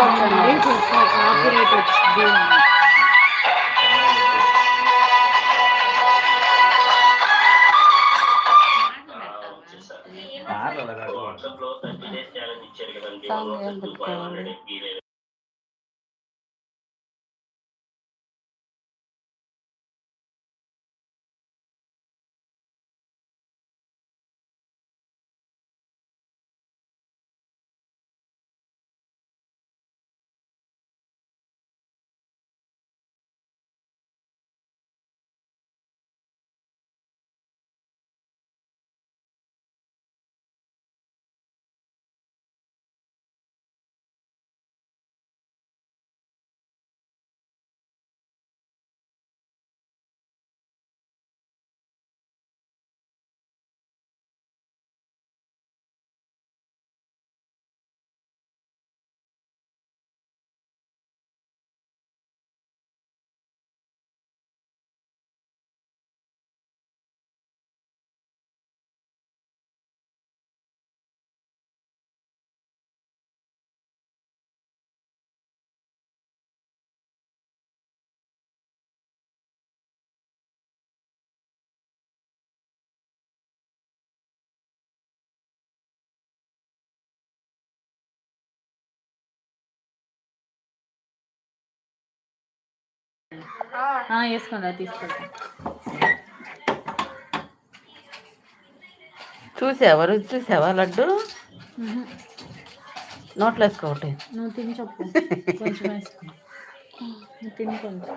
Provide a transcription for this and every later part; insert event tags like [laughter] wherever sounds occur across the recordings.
Ne Thank you. వేసుకుందా తీసుకుంటా చూసావా? రుచి చూసావా లడ్డు? నోట్లో వేసుకోవటి నువ్వు తిని చెప్పు. [laughs] కొంచెం వేసుకో. నువ్వు తిని కొంచెం.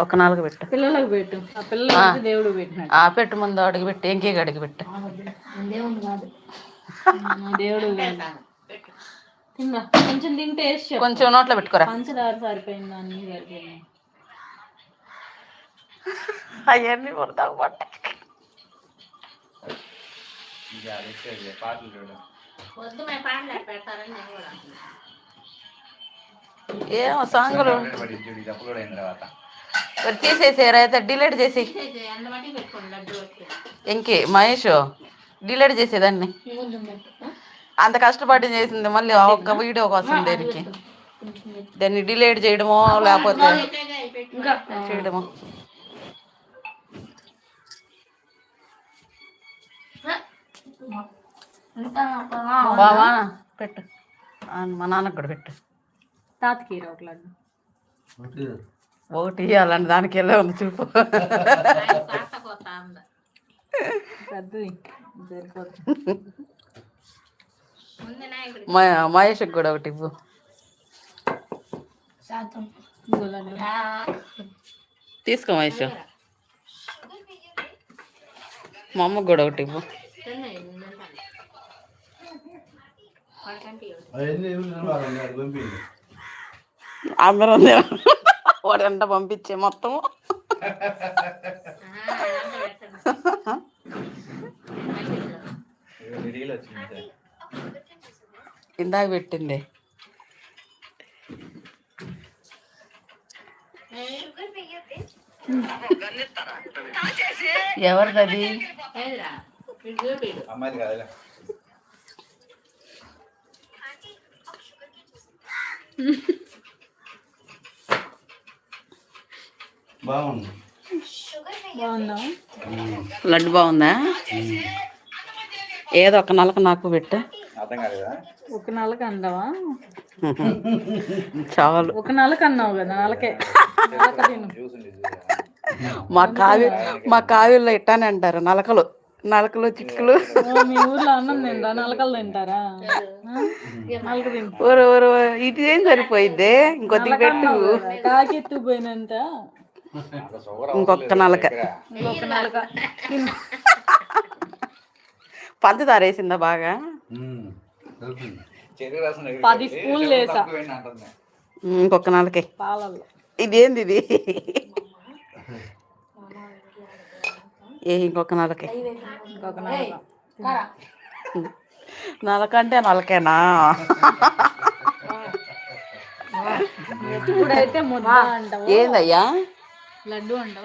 ఒక నాలుగు పెట్టు. పిల్లలకు పెట్టు. ఆ పిల్లలకి దేవుడు పెట్టినాడు ఆ పెట్టు ముందు అడిగి పెట్టు. ఇంకే అడిగి పెట్టు. దేవుడు [laughs] కొంచెం తింటే కొంచెం నోట్లో పెట్టుకోరా. పంచదార సరిపోయిందా? అన్ని సరిపోయింది? అవన్నీ కొడతావు పట్ట ఏమో సాంగులు తీసేసారా అయితే డిలీట్ చేసి ఇంకే మహేష్ డిలీట్ చేసేదాన్ని అంత కష్టపడి చేసింది మళ్ళీ ఒక్క వీడియో కోసం దేనికి దాన్ని డిలీట్ చేయడమో లేకపోతే చేయడమో బావా పెట్టు. మా నాన్నకు కూడా పెట్టు. తాతకి ఒక లడ్డు ఒకటి ఇవ్వాలండి దానికి వెళ్ళే ఉంది చూపు. మహేష్కి కూడా ఒకటి ఇవ్వు. తీసుకో మహేష్. మా అమ్మకు కూడా ఒకటి ఇవ్వు. అందరూ వాడు ఎంట పంపించే మొత్తం ఇందాక పెట్టింది. ఎవరిది అమ్మాయిది కాదులే బాగుంది బాగుందా లడ్డు బాగుందా? ఏదో ఒక నలక నాకు పెట్టు. ఒక నెలకు అందావా? చాలు. ఒక నెలకు అన్నావు కదా నెలకే. [laughs] మా కావి మా కావిల్లో ఇట్టానే అంటారు నలకలు. నలకలు చిక్కులు ఓ, మీ ఊర్లో అన్నం తింటా నలకలు తింటారా? నలక ఇది ఏం సరిపోయిద్ది? ఇంకొద్ది పెట్టు. కాకెత్తుకుపోయినంత? ఇంకొక నలక. ఇంకొక నలక. పంచదార వేసిందా బాగా? పది స్పూన్లు వేసా. ఇంకొక నలకే. పాలల్లో. ఇదేంది ఇది? ఏ ఇంకొక నలకే? ఇంకొక నలక. నలక. అంటే నలకేనా? ఏందయ్యా?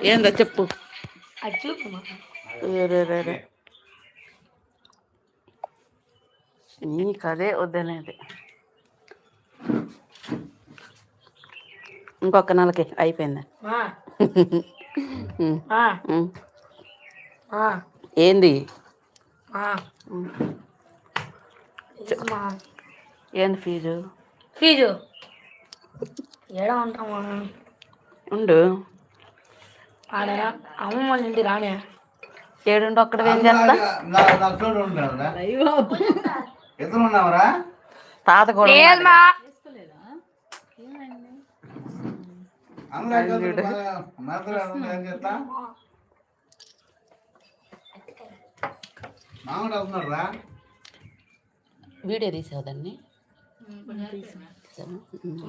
ఏందో చెప్పు. నీకు అదే వద్దనేది. ఇంకొక నెలకి అయిపోయింది? [laughs] ఏంది? ఏంది ఫీజు? ఫీజు. ఏడా ఉంటామా? ఉండు. ఆడరా? అమ్మమ్మ వాళ్ళ ఇంటి రానే. ఏడుండి ఏం చేస్తా? ఉన్నావురా? తాత కూడా అందరూ రా. వీడియో తీసావు దాన్ని?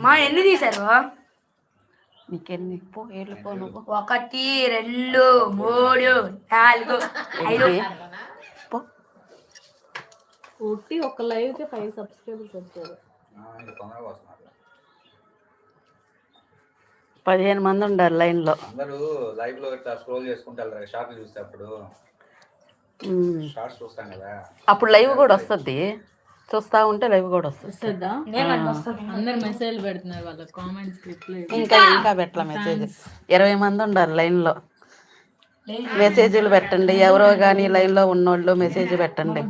మా ఎన్ని తీశారు నీకెన్ని? పో వెళ్ళిపో నువ్వు. ఒకటి రెండు మూడు నాలుగు ఐదు. పో. ఒకటి ఒక లైవ్కి ఫైవ్ సబ్స్క్రైబర్స్ వచ్చారు పదిహేను మంది ఉండారు లైన్లో. అందరూ లైవ్లో ఇట్లా స్క్రోల్ చేసుకుంటారు షార్ట్లు చూస్తే అప్పుడు లైవ్ కూడా వస్తుంది. చూస్తా ఉంటే లైవ్ కూడా వస్తుంది. వస్తుందా? అందరు మెసేజ్ పెడుతున్నారు వాళ్ళ కామెంట్స్ రిప్లై ఇంకా ఇంకా పెట్టలే మెసేజ్ ఇరవై మంది ఉండారు లైన్లో మెసేజ్లు పెట్టండి. ఎవరో కానీ లైన్లో ఉన్నోళ్ళు మెసేజ్ పెట్టండి.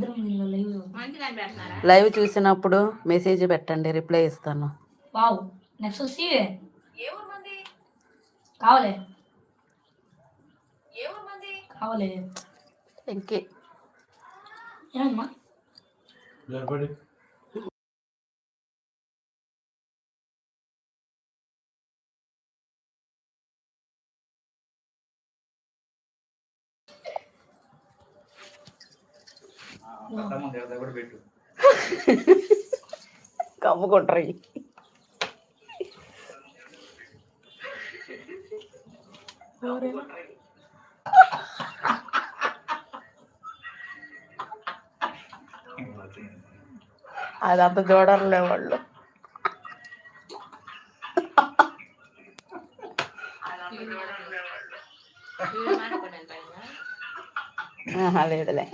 లైవ్ చూసినప్పుడు మెసేజ్ పెట్టండి. రిప్లై ఇస్తాను. వావ్ నెక్స్ట్ వచ్చి కావాలి. కావాలి ఇంకే ఏమమ్మా పెద్దమ్మ దేవత కూడా పెట్టు కమ్ముకుంటారు అదంతా చూడరులే వాళ్ళు ఆహా, లేదులే.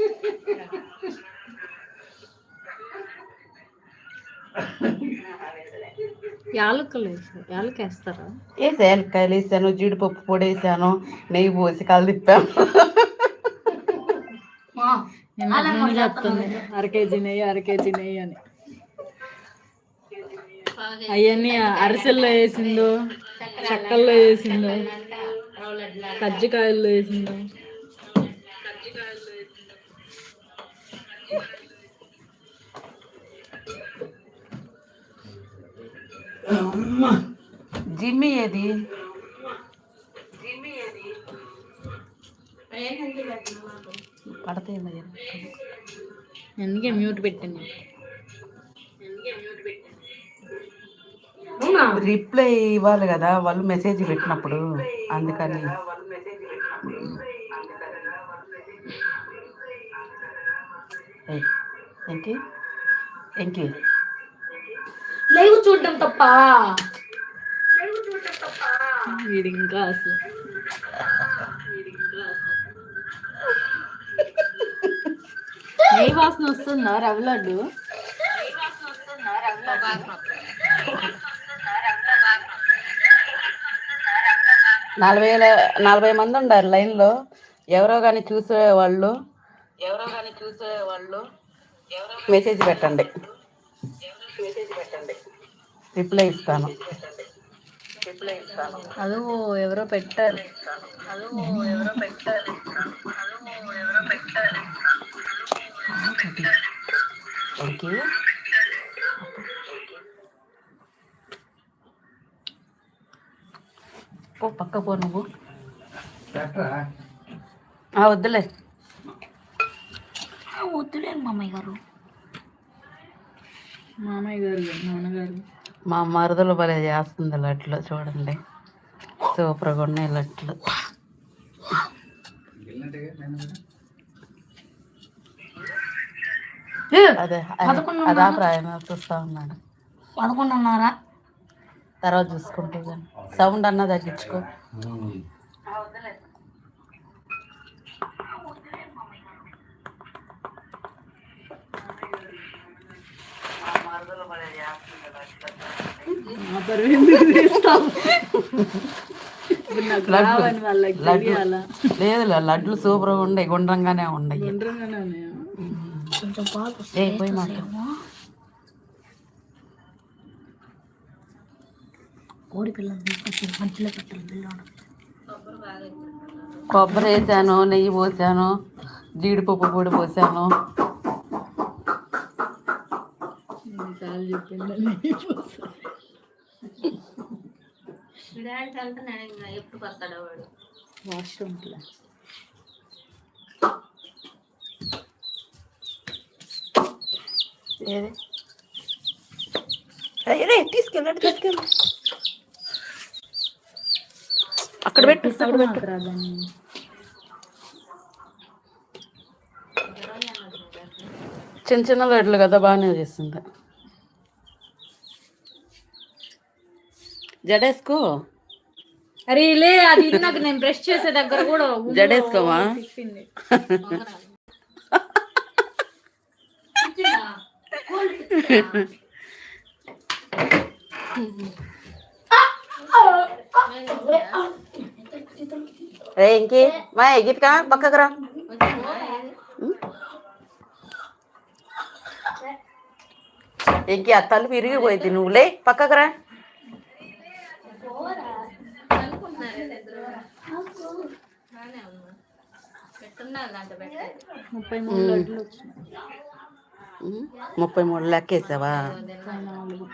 యాలకులు యాలకి వేస్తారా? వేసా ఎలక్కాయలు వేసాను జీడిపప్పు పొడి వేసాను నెయ్యి పోసి కలు తిప్పాను. అర కేజీ నెయ్యి అర కేజీ నెయ్యి అని. అవన్నీ అరిసెల్లో వేసిందో చక్కల్లో వేసిందో కజ్జికాయల్లో వేసిందో జిమ్మి ఏది? పడతాయి అందుకే మ్యూట్ పెట్టింది రిప్లై ఇవ్వాలి కదా వాళ్ళు మెసేజ్ పెట్టినప్పుడు. అందుకని. ఏంటి? ఏంటి? లైవ్ చూడడం తప్ప? వీడి ఇంకా అసలు. నెయ్యి వాసన వస్తుందా రవ్వ లడ్డు నలభై వేల- నలభై మంది ఉండారు లైన్లో. ఎవరో కానీ చూసే వాళ్ళు ఎవరో కానీ చూసే వాళ్ళు మెసేజ్ పెట్టండి. రిప్లై ఇస్తాను. అదో ఎవరో పెట్టారు. ఓకే. ఓ పక్క పో నువ్వు. వద్దులే. వద్దులే మామయ్య గారు. మామయ్య గారు నాన్నగారు. మా మరదలు భలే చేస్తుంది లట్లు చూడండి. సూపర్గా ఉన్నాయి లట్లు. అదే అదా ప్రాయం చూస్తా ఉన్నాడు. పదకొండున్నర తర్వాత చూసుకుంటూ సౌండ్ అన్నా తగ్గించుకో. లేదు లడ్లు సూపర్గా ఉండే గుండ్రంగానే ఉన్నాయి గుండ్రంగానే ఉన్నాయా? ఏ పోయి మాట కొబ్బరి వేసాను నెయ్యి పోసాను జీడిపప్పు పొడి పోసాను. ఎన్నిసార్లు చెప్పిందని ఎప్పుడు వస్తాడో వాడు. వాష్రూమ్ తీసుకెళ్ళండి తీసుకెళ్ళి. అక్కడ పెట్టు అక్కడ పెట్టు. చిన్న చిన్న లడ్లు కదా బాగానే చేస్తుంది జడేసుకో. అరే లే అది నాకు నేను బ్రష్ చేసే దగ్గర కూడా ఉందో జడేసుకోవా? [laughs] [laughs] రే ఇంకే? మా గీతికా? పక్కకు రా. ఇంకే ఆ తలుపు ఇరిగిపోయింది. నువ్వు లే పక్కకు రా. ముప్పై మూడు లెక్కేసావా ముప్పై నాలుగు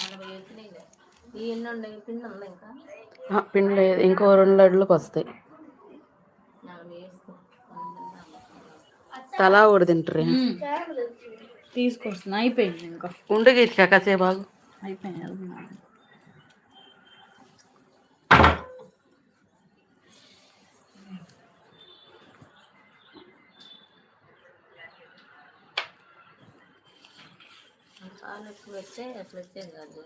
నలభై వచ్చినాయి ఈ ఎన్ని ఉన్నాయి పిండి ఉందా ఇంకా? ఆ, పిండి లేదు ఇంకో రెండు లడ్లకు వస్తాయి. తలా ఒకటి తింటారు. తీసుకొస్తున్నా అయిపోయింది ఇంకా. ఉండు గీతికా కాసేపు ఆగు. అయిపోయింది పెడితే అట్లా వచ్చేది కాదు.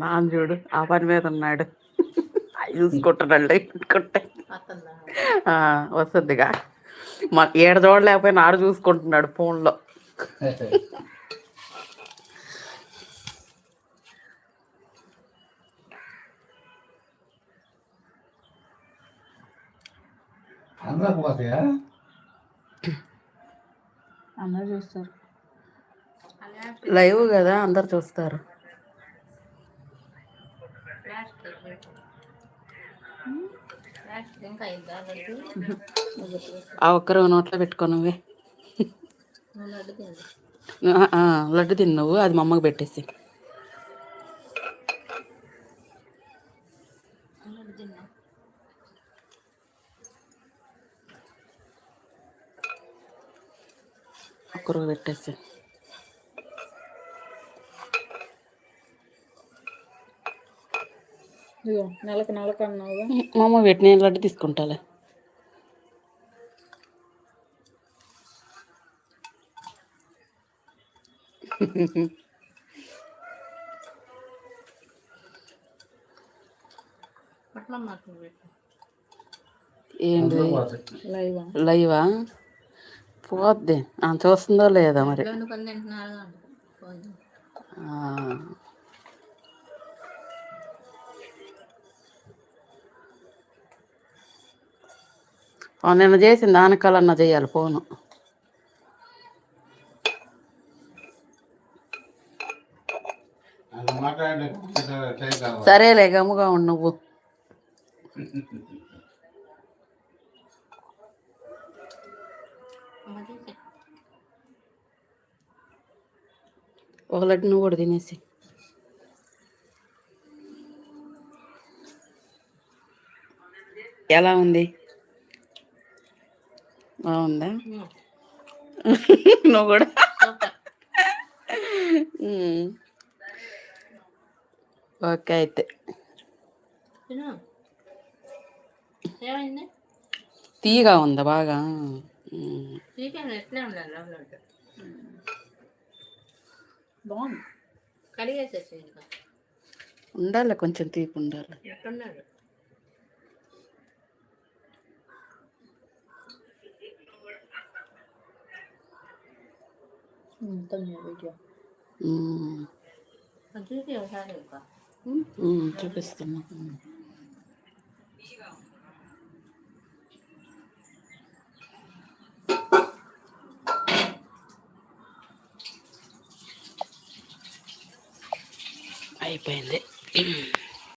నాన్న చూడు ఆ పని మీద ఉన్నాడు. అవి చూసుకుంటున్నాడు పెట్టుకుంటే వస్తుందిగా. మా ఏడ చూడలేకపోయినా ఆడ చూసుకుంటున్నాడు ఫోన్లో. [laughs] అందరికి పోతాయా? అందరూ చూస్తారు. లైవ్ కదా అందరు చూస్తారు. ఆ ఒక్కరు నోట్లో పెట్టుకో నువ్వే నువ్వు లడ్డు తింది ఆ, ఆ, లడ్డు తిను నువ్వు అది మా అమ్మకి పెట్టేసి లడ్డు తిన్నా ఒక్కరు పెట్టేసి ఇదిగో నెలకు నెలకు అన్నావుగా. మా అమ్మ పెట్టి. నేను లడ్డు తీసుకుంటాలే ఏంటి లైవ్? లైవా? పోద్ది. చూస్తుందో లేదా మరి. నిన్న చేసింది దానికలన్నా చేయాలి ఫోను. సరేలే గమ్ముగా ఉండు నువ్వు. [laughs] ఒక లడ్డు నువ్వు కూడా తినేసి. ఎలా ఉంది? బాగుందా? నువ్వు కూడా. ఓకే అయితే. తీయగా ఉందా బాగా? బాగుంది. కడిగేసేసి ఇంకా ఉండాలి కొంచెం తీపి ఉండాలి. ఎట్టున్నాడు చూపిస్తున్నా. అయిపోయింది.